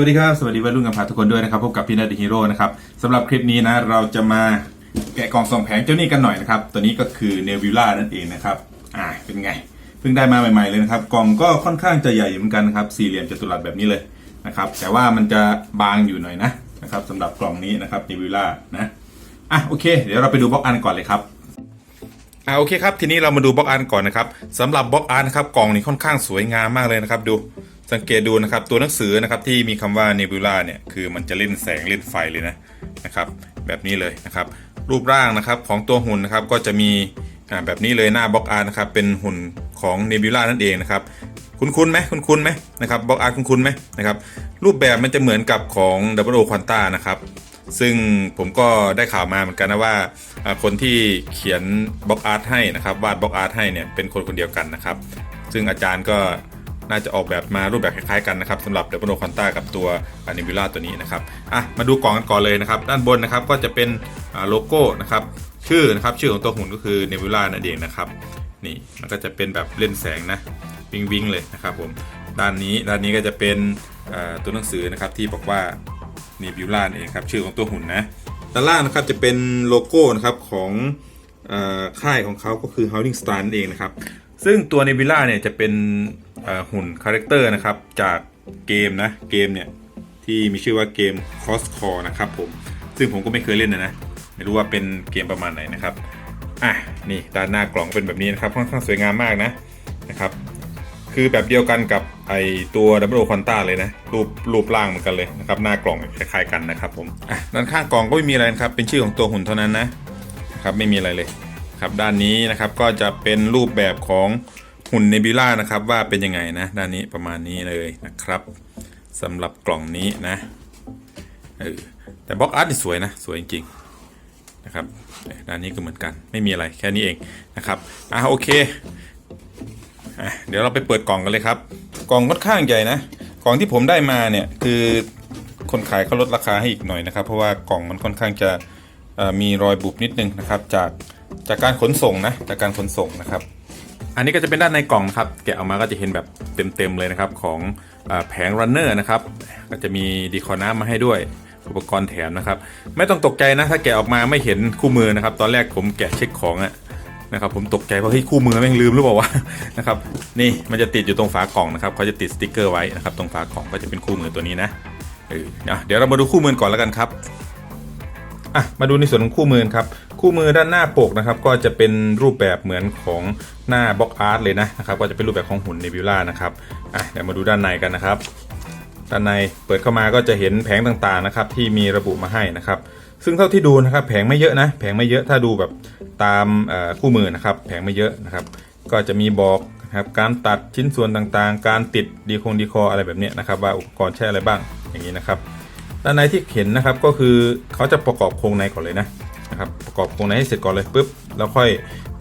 วัสดีครับสวัสดีวัยรุ่นกันพาทุกคนด้วยนะครับพบกับพี่นาดีฮีโร่นะครับสำหรับคลิปนี้นะเราจะมาแกะกล่องส่องแผงเจ้านี่กันหน่อยนะครับตัวนี้ก็คือเนวิล่านั่นเองนะครับอ่าเป็นไงเพิ่งได้มาใหม่ ๆเลยนะครับกล่องก็ค่อนข้างจะใหญ่เหมือนกันนะครับสี่เหลี่ยมจัตุรัสแบบนี้เลยนะครับแต่ว่ามันจะบางอยู่หน่อยนะนะครับสำหรับกล่องนี้นะครับเนวิล่านะอะโอเค เดี๋ยวเราไปดูบล็อกอันก่อนเลยครับอ่าโอเคครับทีนี้เรามาดูบล็อกอาร์ตก่อนนะครับสำหรับบล็อกอาร์ตนะครับกล่องนี้ค่อนข้างสวยงามมากเลยนะครับดู สังเกตดูนะครับตัวหนังสือนะครับที่มีคำว่า Nebula เนี่ยคือมันจะเล่นแสงเล่นไฟเลยนะนะครับแบบนี้เลยนะครับรูปร่างนะครับของตัวหุ่นนะครับก็จะมีอ่าแบบนี้เลยหน้าบล็อกอาร์ตนะครับเป็นหุ่นของ Nebula นั่นเองนะครับคุ้นคุ้นๆไหมคุ้นคุ้นๆไหมนะครับบล็อกอาร์ตคุ้นคุ้นๆไหมนะครับรูปแบบมันจะเหมือนกับของ Double O Quanta นะครับซึ่งผมก็ได้ข่าวมาเหมือนกันนะว่าคนที่เขียนบล็อกอาร์ตให้นะครับวาดบล็อกอาร์ตให้เนี่ยเป็นคนคนเดียวกันนะครับ ซึ่งอาจารย์ก็ น่าจะออกแบบมารูปแบบคล้ายๆกันนะครับสำหรับเดบโนคอนต้ากับตัวอนิบิล่าตัวนี้นะครับอะมาดูกล่องกันก่อนเลยนะครับ ด้านบนนะครับก็จะเป็นโลโก้นะครับชื่อนะครับชื่อของตัวหุ่นก็คือเนบิล่านั่นเองนะครับนี่มันก็จะเป็นแบบเล่นแสงนะวิงวิงเลยนะครับผมด้านนี้ด้านนี้ก็จะเป็นตัวหนังสือนะครับที่บอกว่าเนบิวล่าเองครับชื่อของตัวหุ่นนะด้านล่างนะครับจะเป็นโลโก้นะครับของค่ายของเขาก็คือ Howling Star นั่นเองนะครับ ซึ่งตัวเนบิล่าเนี่ยจะเป็นหุ่นคาแรคเตอร์นะครับ จากเกมนะเกมเนี่ย ที่มีชื่อว่าเกม Cross Core นะครับผม ซึ่งผมก็ไม่เคยเล่นนะนะไม่รู้ว่าเป็นเกมประมาณไหนนะครับอะนี่ด้านหน้ากล่องเป็นแบบนี้นะครับค่อนข้างสวยงามมากนะนะครับคือแบบเดียวกันกับไอตัว Double O Quanta เลยนะรูปรูปร่างเหมือนกันเลยนะครับหน้ากล่องคล้ายๆกันนะครับผมอะด้านข้างกล่องก็ไม่มีอะไรนะครับเป็นชื่อของตัวหุ่นเท่านั้นนะครับไม่มีอะไรเลย ครับด้านนี้นะครับก็จะเป็นรูปแบบของหุ่นเนบิล่านะครับว่าเป็นยังไงนะด้านนี้ประมาณนี้เลยนะครับสำหรับกล่องนี้นะเออแต่บล็อกอาร์ตสวยนะสวยจริงๆนะครับด้านนี้ก็เหมือนกันไม่มีอะไรแค่นี้เองนะครับอะโอเคอะเดี๋ยวเราไปเปิดกล่องกันเลยครับ กล่องค่อนข้างใหญ่นะกล่องที่ผมได้มาเนี่ยคือคนขายเขาลดราคาให้อีกหน่อยนะครับ เพราะว่ากล่องมันค่อนข้างจะมีรอยบุบนิดนึงนะครับจาก จากการขนส่งนะ จากการขนส่งนะครับ อันนี้ก็จะเป็นด้านในกล่องนะครับ แกะออกมาก็จะเห็นแบบเต็มๆเลยนะครับของอแผงรันเนอร์นะครับ ก็จะมีดีคอน้ำมาให้ด้วยอุปกรณ์แถมนะครับ ไม่ต้องตกใจนะ ถ้าแกะออกมาไม่เห็นคู่มือนะครับ ตอนแรกผมแกะเช็คของอะนะครับผมตกใจเพราะเฮ้ยคู่มือแม่งลืมหรือเปล่าวะนะครับนี่มันจะติดอยู่ตรงฝากล่องนะครับเขาจะติดสติกเกอร์ไว้นะครับตรงฝากล่องก็จะเป็นคู่มือตัวนี้นะเอออะเดี๋ยวเรามาดูคู่มือก่อนแล้วกันครับ อะมาดูในส่วนของคู่มือครับ คู่มือด้านหน้าปกนะครับ ก็จะเป็นรูปแบบเหมือนของหน้าบล็อกอาร์ตเลยนะนะครับ ก็จะเป็นรูปแบบของหุ่นเนบิวล่านะครับอะเดี๋ยวมาดูด้านในกันนะครับ ด้านในเปิดเข้ามาก็จะเห็นแผงต่างๆนะครับ ที่มีระบุมาให้นะครับ ซึ่งเท่าที่ดูนะครับ แผงไม่เยอะนะ แผงไม่เยอะถ้าดูแบบตามคู่มือนะครับ แผงไม่เยอะนะครับ ก็จะมีบอกนะครับการตัดชิ้นส่วนต่างๆ การติดดีคงดีคออะไรแบบเนี้ยนะครับ ว่าอุปกรณ์ใช้อะไรบ้างอย่างนี้นะครับ ด้านในที่เห็นนะครับก็คือเขาจะประกอบโครงในก่อนเลยนะนะครับประกอบโครงในให้เสร็จก่อนเลยปุ๊บแล้วค่อย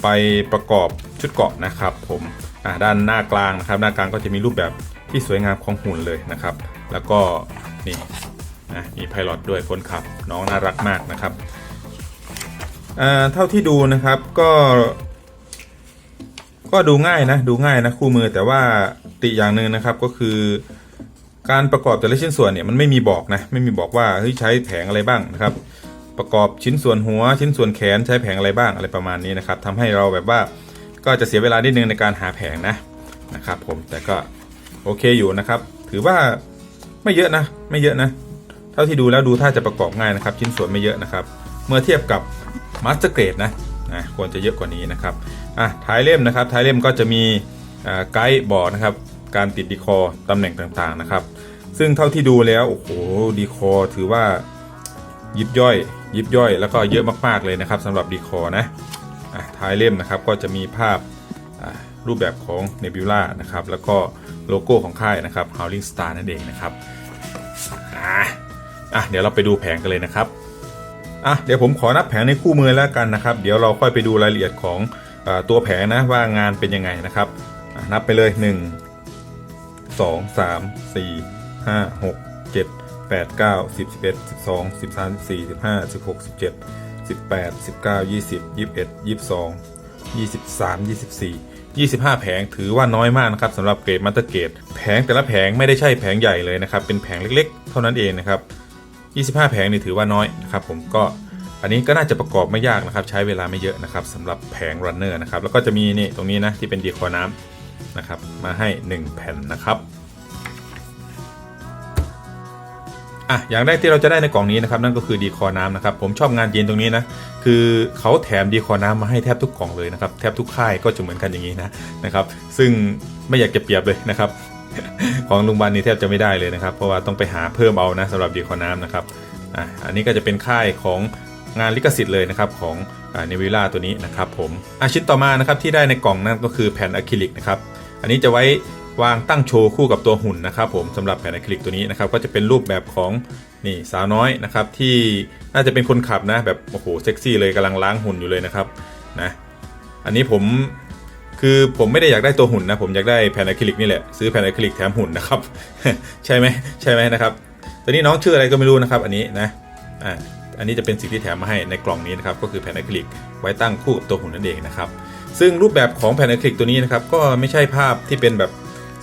ไปประกอบชุดเกาะนะครับ ผมอ่าด้านหน้ากลางนะครับ หน้ากลางก็จะมีรูปแบบที่สวยงามของหุ่นเลยนะครับ แล้วก็นี่นะมีไพลอตด้วยคนขับน้องน่ารักมากนะครับอ่าเท่าที่ดูนะครับก็ก็ดูง่ายนะดูง่ายนะคู่มือแต่ว่าติอย่างหนึ่งนะครับก็คือ การประกอบแต่ละชิ้นส่วนเนี่ยมันไม่มีบอกนะไม่มีบอกว่าเฮ้ยใช้แผงอะไรบ้างนะครับ ประกอบชิ้นส่วนหัว ชิ้นส่วนแขนใช้แผงอะไรบ้างอะไรประมาณนี้นะครับทำให้เราแบบว่าก็จะเสียเวลานิดนึงในการหาแผงนะนะครับ ผมแต่ก็โอเคอยู่นะครับ ถือว่าไม่เยอะนะ ไม่เยอะนะ เท่าที่ดูแล้วดูถ้าจะประกอบง่ายนะครับ ชิ้นส่วนไม่เยอะนะครับ เมื่อเทียบกับมาสเตอร์เกรดนะนะควรจะเยอะกว่านี้นะครับอะท้ายเล่มนะครับ ท้ายเล่มก็จะมีไกด์บอกนะครับ การติดดีคอตำแหน่งต่างๆนะครับ ซึ่งเท่าที่ดูแล้ว โอ้โห ดีคอถือว่ายิบย่อย ยิบย่อย แล้วก็เยอะมาก ๆ เลยนะครับสำหรับดีคอนะท้ายเล่มนะครับก็จะมีภาพรูปแบบของ Nebula นะครับ แล้วก็โลโก้ของค่ายนะครับ Howling Star นั่นเองนะครับอะเดี๋ยวเราไปดูแผงกันเลยนะครับอะเดี๋ยวผมขอนับแผงในคู่มือแล้วกันนะครับ เดี๋ยวเราค่อยไปดูรายละเอียดของอตัวแผงนะว่างานเป็นยังไงนะครับ นับไปเลย1สองสามสี่ ห้าหกเจ็ดแปดเก้าสิบสิบเอ็ดสิบสองสิบสามสิบสี่สิบห้าสิบหกสิบเจ็ดสิบแปดสิบเก้ายี่สิบยี่สิบเอ็ดยี่สิบสองยี่สิบสามยี่สิบสี่ยี่สิบห้าแผงถือว่าน้อยมากนะครับสำหรับเกรดมาสเตอร์เกรดแผงแต่ละแผงไม่ได้ใช่แผงใหญ่เลยนะครับ เป็นแผงเล็กๆ เท่านั้นเองนะครับ25แผงนี่ถือว่าน้อยนะครับผมก็อันนี้ก็น่าจะประกอบไม่ยากนะครับ ใช้เวลาไม่เยอะนะครับสำหรับแผงรันเนอร์นะครับแล้วก็จะมีนี่ตรงนี้นะที่เป็นดีคอน้ำนะครับมาให้ 1 แผ่นนะครับ อะอย่างแรกที่เราจะได้ในกล่องนี้นะครับนั่นก็คือดีคอน้ำนะครับผมชอบงานเย็นตรงนี้นะคือเขาแถมดีคอน้ำมาให้แทบทุกกล่องเลยนะครับแทบทุกค่ายก็จะเหมือนกันอย่างนี้นะนะครับซึ่งไม่อยากจะเปรียบเลยนะครับของลุงบันนี่แทบจะไม่ได้เลยนะครับเพราะว่าต้องไปหาเพิ่มเอานะสำหรับดีคอน้ำนะครับอะอันนี้ก็จะเป็นค่ายของงานลิขสิทธิ์เลยนะครับของเนวิล่าตัวนี้นะครับผมอะชิ้นต่อมานะครับที่ได้ในกล่องนั่นก็คือแผ่นอะคริลิกนะครับอันนี้จะไว้ วางตั้งโชว์คู่กับตัวหุ่นนะครับผมสำหรับแผ่นอะคริลิกตัวนี้นะครับก็จะเป็นรูปแบบของนี่สาวน้อยนะครับที่น่าจะเป็นคนขับนะแบบโอ้โหเซ็กซี่เลยกำลังล้างหุ่นอยู่เลยนะครับนะอันนี้ผมคือผมไม่ได้อยากได้ตัวหุ่นนะผมอยากได้แผ่นอะคริลิกนี่แหละซื้อแผ่นอะคริลิกแถมหุ่นนะครับใช่ไหมใช่ไหมนะครับตอนนี้น้องชื่ออะไรก็ไม่รู้นะครับอันนี้นะอ่าอันนี้จะเป็นสิ่งที่แถมมาให้ในกล่องนี้นะครับก็คือแผ่นอะคริลิกไว้ตั้งคู่กับตัวหุ่นนั่นเองนะครับซึ่งรูปแบบของแผ่นอะคริลิกตัวนี้นะครับก็ไม่ใช่ภาพที่เป็นแบบ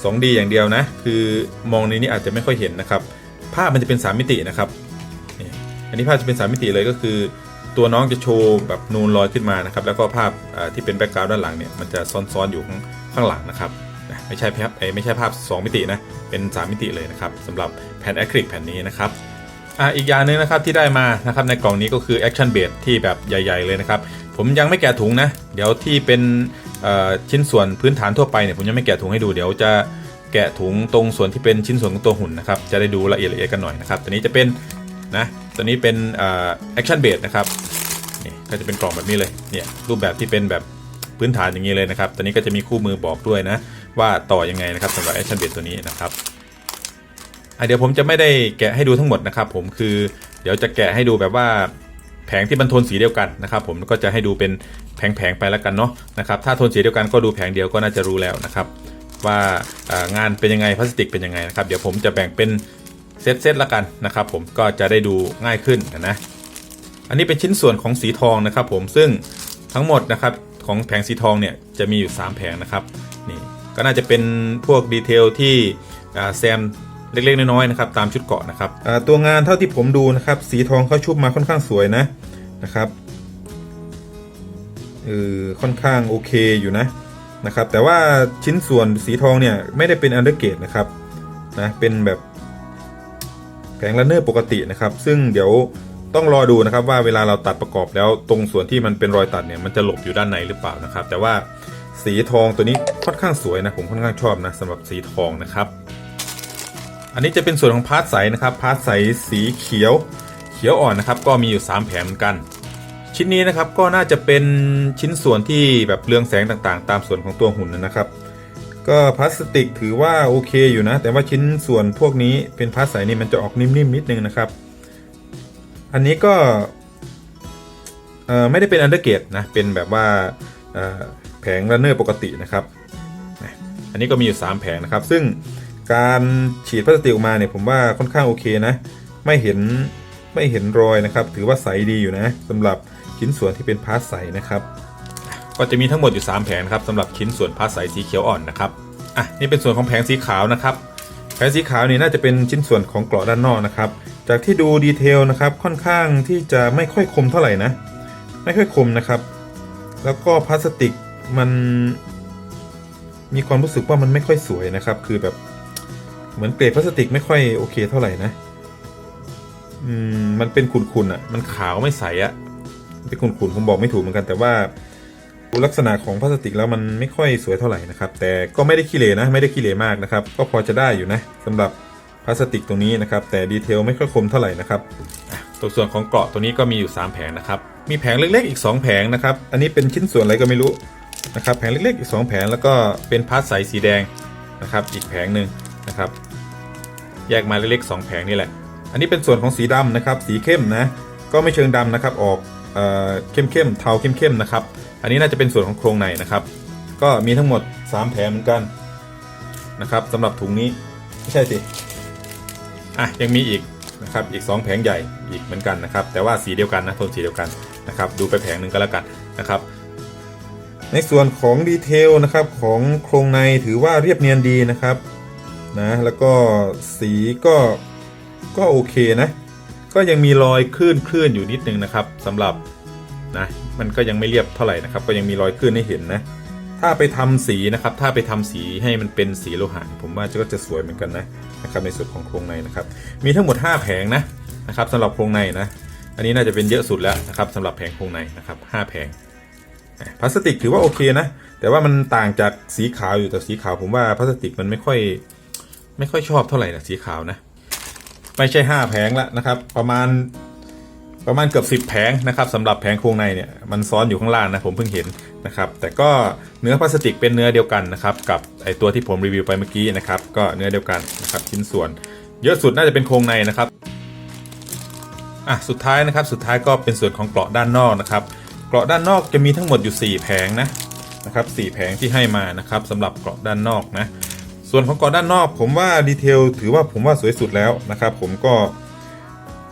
2D อย่างเดียวนะ คือมองในนี้อาจจะไม่ค่อยเห็นนะครับ ภาพมันจะเป็น 3 มิตินะครับ อันนี้ภาพจะเป็น 3 มิติเลยก็คือ ตัวน้องจะโชว์แบบนูนลอยขึ้นมานะครับ แล้วก็ภาพที่เป็นแบ็กกราวด์ด้านหลังเนี่ยมันจะซ้อนๆอยู่ข้างางหลังนะครับไม่ใช่ภาพเอ้ไม่ใช่ภาพ 2 มิตินะเป็น 3 มิติเลยนะครับสำหรับแผ่นอะคริลิกแผ่นนี้นะครับอ่าอีกอย่างหนึงนะครับที่ได้มานะครับในกล่องนี้ก็คือ Action b a s ที่แบบใหญ่ ๆ เลยนะครับ ผมยังไม่แกะถุงนะ เดี๋ยวที่เป็น ชิ้นส่วนพื้นฐานทั่วไปเนี่ยผมยังไม่แกะถุงให้ดูเดี๋ยวจะแกะถุงตรงส่วนที่เป็นชิ้นส่วนของตัวหุ่นนะครับจะได้ดูละเอียดละเอียดกันหน่อยนะครับตัวนี้จะเป็นนะตัวนี้เป็นเอ่อ Action b a s นะครับนี่ก็จะเป็นกล่องแบบนี้เลยเนี่ยรูปแบบที่เป็นแบบพื้นฐานอย่างนี้เลยนะครับตัวนี้ก็จะมีคู่มือบอกด้วยนะว่าต่อยังไงนะครับสำหรับ Action b a s ตัวนี้นะครับเดี๋ยวผมจะไม่ได้แกะให้ดูทั้งหมดนะครับผมคือเดี๋ยวจะแกะให้ดูแบบว่า แผงที่มันทนสีเดียวกันนะครับผมก็จะให้ดูเป็นแผงๆไปแล้วกันเนาะนะครับถ้าโทนสีเดียวกันก็ดูแผงเดียวก็น่าจะรู้แล้วนะครับว่างานเป็นยังไงพลาสติกเป็นยังไงนะครับเดี๋ยวผมจะแบ่งเป็นเซตเซตๆละกันนะครับผมก็จะได้ดูง่ายขึ้นนะอันนี้เป็นชิ้นส่วนของสีทองนะครับผมซึ่งทั้งหมดนะครับของแผงสีทองเนี่ยจะมีอยู่ 3 แผงนะครับนี่ก็น่าจะเป็นพวกดีเทลที่แซมเล็กๆน้อยๆนะครับตามชุดเกาะนะครับตัวงานเท่าที่ผมดูนะครับสีทองเขาชุบมาค่อนข้างสวยนะ นะครับเออค่อนข้างโอเคอยู่นะนะครับ แต่ว่าชิ้นส่วนสีทองเนี่ยไม่ได้เป็นอันเดอร์เกตนะครับนะเป็นแบบแผงลันเนอร์ปกตินะครับ ซึ่งเดี๋ยวต้องรอดูนะครับว่าเวลาเราตัดประกอบแล้วตรงส่วนที่มันเป็นรอยตัดเนี่ยมันจะหลบอยู่ด้านในหรือเปล่านะครับ แต่ว่าสีทองตัวนี้ค่อนข้างสวยนะผมค่อนข้างชอบนะสำหรับสีทองนะครับ อันนี้จะเป็นส่วนของพาร์ทใสนะครับพาร์ทใสสีเขียว เขียวอ่อนนะครับก็มีอยู่ 3 แผงเหมือนกัน ชิ้นนี้นะครับก็น่าจะเป็นชิ้นส่วนที่แบบเรืองแสงต่างๆ ตามส่วนของตัวหุ่นนะครับ ก็พลาสติกถือว่าโอเคอยู่นะ แต่ว่าชิ้นส่วนพวกนี้เป็นพลาสใสนี่มันจะออกนิ่มๆนิดนึงนะครับ อันนี้ก็ไม่ได้เป็นอันเดอร์เกตนะเป็นแบบว่าแผงรันเนอร์ปกตินะครับ อันนี้ก็มีอยู่ 3 แผงนะครับ ซึ่งการฉีดพลาสติกออกมาเนี่ยผมว่าค่อนข้างโอเคนะ ไม่เห็น ไม่เห็นรอยนะครับ ถือว่าใสดีอยู่นะสำหรับชิ้นส่วนที่เป็นพาสใสนะครับ ก็จะมีทั้งหมดอยู่ 3 แผงนครับสำหรับชิ้นส่วนพาสใสสีเขียวอ่อนนะครับอะนี่เป็นส่วนของแผงสีขาวนะครับ แผงสีขาวนี่น่าจะเป็นชิ้นส่วนของเกราะด้านนอกนะครับ จากที่ดูดีเทลนะครับค่อนข้างที่จะไม่ค่อยคมเท่าไหร่นะ ไม่ค่อยคมนะครับ แล้วก็พลาสติกมันมีความรู้สึกว่ามันไม่ค่อยสวยนะครับ คือแบบเหมือนเกรดพลาสติกไม่ค่อยโอเคเท่าไหร่นะ อืมมันเป็นขุ่นๆอะ มันขาวไม่ใสอะเป็นขุ่นๆผมบอกไม่ถูกเหมือนกัน แต่ว่าลักษณะของพลาสติกแล้วมันไม่ค่อยสวยเท่าไหร่นะครับ แต่ก็ไม่ได้ขี้เหร่นะไม่ได้ขี้เหร่มากนะครับ ก็พอจะได้อยู่นะสำหรับพลาสติกตรงนี้นะครับ แต่ดีเทลไม่ค่อยคมเท่าไหร่นะครับตัวส่วนของเกราะตัวนี้ก็มีอยู่ 3 แผงนะครับ มีแผงเล็กๆอีก 2 แผงนะครับ อันนี้เป็นชิ้นส่วนอะไรก็ไม่รู้นะครับ แผงเล็กๆอีก 2 แผงแล้วก็เป็นพาสใสสีแดงนะครับ อีกแผงหนึ่งนะครับ แยกมาเล็กๆ2แผงนี่แหละ อันนี้เป็นส่วนของสีดำนะครับ สีเข้มนะ ก็ไม่เชิงดำนะครับ ออกเอ่อเข้มๆเทาเข้มๆนะครับ อันนี้น่าจะเป็นส่วนของโครงในนะครับ ก็มีทั้งหมด 3 แผงเหมือนกันนะครับสำหรับถุงนี้ไม่ใช่สิอะยังมีอีกนะครับอีก 2 แผงใหญ่อีกเหมือนกันนะครับ แต่ว่าสีเดียวกันนะโทนสีเดียวกันนะครับ ดูไปแผงหนึ่งก็แล้วกันนะครับ ในส่วนของดีเทลนะครับของโครงในถือว่าเรียบเนียนดีนะครับนะแล้วก็สีก็ ก็โอเคนะ ก็ยังมีรอยคลื่นคลื่นอยู่นิดนึงนะครับสำหรับนะมันก็ยังไม่เรียบเท่าไหร่นะครับ ก็ยังมีรอยคลื่นให้เห็นนะ ถ้าไปทำสีนะครับ ถ้าไปทำสีให้มันเป็นสีโลหะผมว่าก็จะสวยเหมือนกันนะนะครับในส่วนของโครงในนะครับ มีทั้งหมด 5 แผงนะนะครับสำหรับโครงในนะ อันนี้น่าจะเป็นเยอะสุดแล้วนะครับสำหรับแผงโครงในนะครับ5แผงพลาสติกถือว่าโอเคนะ แต่ว่ามันต่างจากสีขาวอยู่แต่สีขาวผมว่าพลาสติกมันไม่ค่อย ไม่ค่อยชอบเท่าไหร่นะสีขาวนะ ไม่ใช่ 5 แผงล้วนะครับ ประมาณประมาณเกือบ10 แผงนะครับสำหรับแผงโครงในเนี่ยมันซ้อนอยู่ข้างล่างนะผมเพิ่งเห็นนะครับแต่ก็เนื้อพลาสติกเป็นเนื้อเดียวกันนะครับกับไอตัวที่ผมรีวิวไปเมื่อกี้นะครับก็เนื้อเดียวกันนะครับชิ้นส่วน เยอะสุดน่าจะเป็นโครงในนะครับอะสุดท้ายนะครับสุดท้ายก็เป็นส่วนของเกราะด้านนอกนะครับเกราะด้านนอกจะมีทั้งหมดอยู่ 4 แผงนะนะครับ4แผงที่ให้มานะครับสำหรับเกราะด้านนอกนะ ส่วนของเกราะด้านนอกผมว่าดีเทลถือว่าผมว่าสวยสุดแล้วนะครับ ผมก็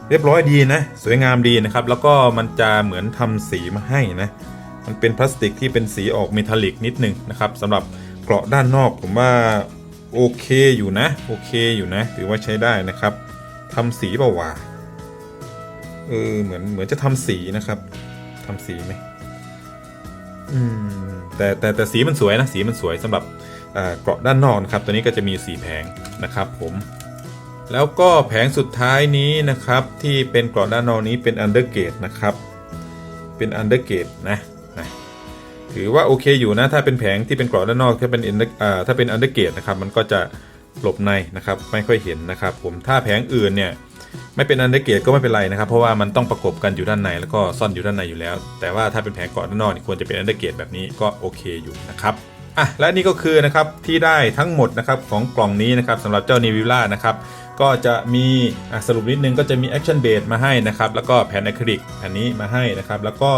เรียบร้อยดีนะ สวยงามดีนะครับ แล้วก็มันจะเหมือนทำสีมาให้นะ มันเป็นพลาสติกที่เป็นสีออกเมทัลลิกนิดนึงนะครับสำหรับเกราะด้านนอกผมว่าโอเคอยู่นะ โอเคอยู่นะ ถือว่าใช้ได้นะครับทำสีเปล่าวะเออเหมือนเหมือนจะทำสีนะครับทำสีไหมอืมแต่แต่แต่สีมันสวยนะ สีมันสวยสำหรับ เกราะด้านนอกนะครับตัวนี้ก็จะมี 4 แผงนะครับผมแล้วก็แผงสุดท้ายนี้นะครับที่เป็นเกราะด้านนอกนี้เป็นอันเดอร์เกตนะครับเป็นอันเดอร์เกตนะถือว่าโอเคอยู่นะถ้าเป็นแผงที่เป็นเกราะด้านนอกถ้าเป็นอ่าถ้าเป็นอันเดอร์เกตนะครับมันก็จะหลบในนะครับไม่ค่อยเห็นนะครับผมถ้าแผงอื่นเนี่ยไม่เป็นอันเดอร์เกตก็ไม่เป็นไรนะครับ เพราะว่ามันต้องประกบกันอยู่ด้านในแล้วก็ซ่อนอยู่ด้านในอยู่แล้ว แต่ว่าถ้าเป็นแผงเกาะด้านนอกควรจะเป็นอันเดอร์เกตแบบนี้ก็โอเคอยู่นะครับ อะและนี่ก็คือนะครับที่ได้ทั้งหมดนะครับของกล่องนี้นะครับสำหรับเจ้า n นวิล่านะครับก็จะมีะสรุปนิดนึงก็จะมีแอคชั่นเบ e มาให้นะครับแล้วก็แผ่นอะคริลิกแผ่นนี้มาให้นะครับแล้วก็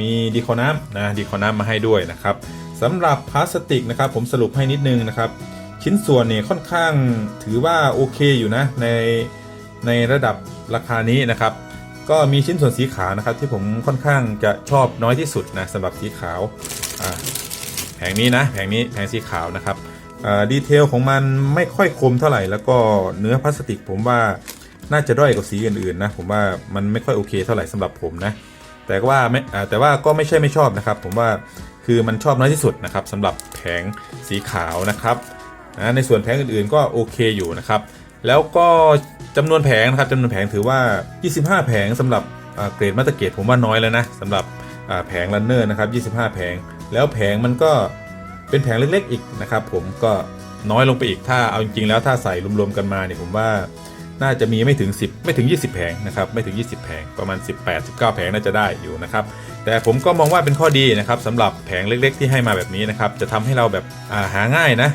มีดีคอน้ำนะดีคอน้ำมาให้ด้วยนะครับสำหรับพลาสติกนะครับผมสรุปให้นิดนึงนะครับชิ้นส่วนเนี่ยค่อนข้างถือว่าโอเคอยู่นะในในระดับราคานี้นะครับก็มีชิ้นส่วนสีขาวนะครับที่ผมค่อนข้างจะชอบน้อยที่สุดนะสำหรับสีขาวอ่า แผงนี้นะแผงนี้แผงสีขาวนะครับดีเทลของมันไม่ค่อยคมเท่าไหร่ แล้วก็เนื้อพลาสติกผมว่าน่าจะด้อยกว่าสีอื่นๆนะผมว่ามันไม่ค่อยโอเคเท่าไหร่สำหรับผมนะแต่ว่าไม่แต่ว่าก็ไม่ใช่ไม่ชอบนะครับ ผมว่าคือมันชอบน้อยที่สุดนะครับสำหรับแผงสีขาวนะครับนะในส่วนแผงอื่นๆก็โอเคอยู่นะครับ แล้วก็จำนวนแผงนะครับจำนวนแผงถือว่า 25 แผงสำหรับเกรดมาตรเกรดผมว่าน้อยแล้วนะสำหรับแผงรันเนอร์นะครับ 25 แผง แล้วแผงมันก็เป็นแผงเล็กๆอีกนะครับ ผมก็น้อยลงไปอีกถ้าเอาจริงๆแล้วถ้าใส่รวมๆกันมาเนี่ยผมว่าน่าจะมีไม่ถึง 10 ไม่ถึง 20 แผงนะครับไม่ถึง 20 แผงประมาณ 18 19 แผงน่าจะได้อยู่นะครับแต่ผมก็มองว่าเป็นข้อดีนะครับสำหรับแผงเล็ก ๆ ที่ให้มาแบบนี้นะครับจะทำให้เราแบบาหาง่ายนะ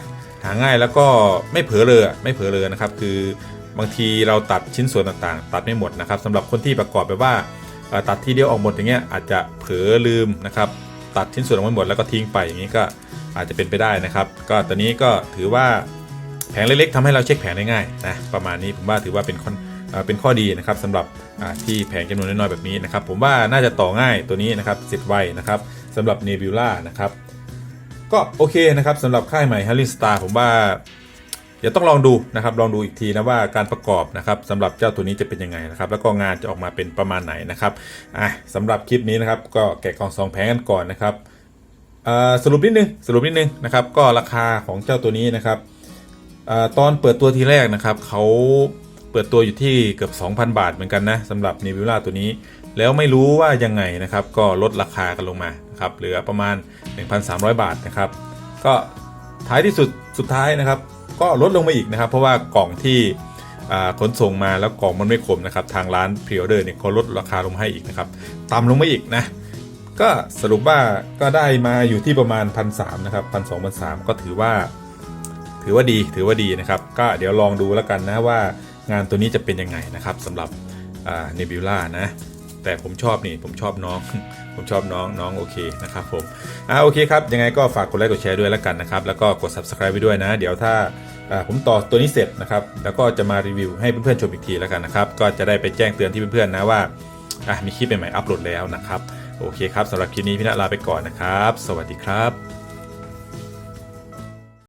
หาง่ายแล้วก็ไม่เผลอเลยไม่เผลอเลยนะครับ คือบางทีเราตัดชิ้นส่วนต่างๆ ตัดไม่หมดนะครับสำหรับคนที่ประกอบแบบว่าตัดทีเดียวออกหมดอย่างเงี้ยอาจจะเผลอลืมนะครับ ตัดชิ้นส่วนออกมาหมดแล้วก็ทิ้งไปอย่างนี้ก็อาจจะเป็นไปได้นะครับ ก็ตอนนี้ก็ถือว่าแผงเล็กๆทำให้เราเช็คแผงได้ง่ายนะประมาณนี้ผมว่าถือว่าเป็นข้อเป็นข้อดีนะครับสำหรับที่แผงจำนวนน้อยๆแบบนี้นะครับ ผมว่าน่าจะต่อง่ายตัวนี้นะครับสิทธิ์ไวนะครับสำหรับ Nebula นะครับก็โอเคนะครับสำหรับค่ายใหม่ h a r r y Star ผมว่า เดี๋ยวต้องลองดูนะครับลองดูอีกทีนะว่าการประกอบนะครับสำหรับเจ้าตัวนี้จะเป็นยังไงนะครับแล้วก็งานจะออกมาเป็นประมาณไหนนะครับอะสำหรับคลิปนี้นะครับก็แกะกล่องซองแผงกันก่อนนะครับสรุปนิดนึงสรุปนิดนึงนะครับก็ราคาของเจ้าตัวนี้นะครับอตอนเปิดตัวทีแรกนะครับเขาเปิดตัวอยู่ที่เกือบ 2,000 บาทเหมือนกันนะสำหรับ n e b u l a ตัวนี้ แล้วไม่รู้ว่ายังไงนะครับ ก็ลดราคากันลงมานะครับเหลือประมาณ 1,300 บาทนะครับ ก็ท้ายที่สุดสุดท้ายนะครับ ก็ลดลงมาอีกนะครับ เพราะว่ากล่องที่ขนส่งมาแล้วกล่องมันไม่คมนะครับ ทางร้านพรีออเดอร์เนี่ยเขาลดราคาลงมาให้อีกนะครับต่ำลงมาอีกนะ ก็สรุปว่าก็ได้มาอยู่ที่ประมาณพันสนะครับพันสองพันสามก็ถือว่า ถือว่าดีถือว่าดีนะครับ ก็เดี๋ยวลองดูแล้วกันนะว่างานตัวนี้จะเป็นยังไงนะครับสำหรับเนบิวล่านะ แต่ผมชอบนี่ผมชอบน้อง ผมชอบน้องน้องโอเคนะครับผมอ่าโอเคครับยังไงก็ฝากกดไลค์กดแชร์ด้วยแล้วกันนะครับแล้วก็กด subscribe ไปด้วยนะ เดี๋ยวถ้าผมต่อตัวนี้เสร็จนะครับแล้วก็จะมารีวิวให้เพื่อนๆชมอีกทีแล้วกันนะครับก็จะได้ไปแจ้งเตือนที่เพื่อนๆนะว่าอะมีคลิปใหม่ๆอัปโหลดแล้วนะครับโอเคครับสำหรับคลิปนี้พี่ณลาไปก่อนนะครับ สวัสดีครับ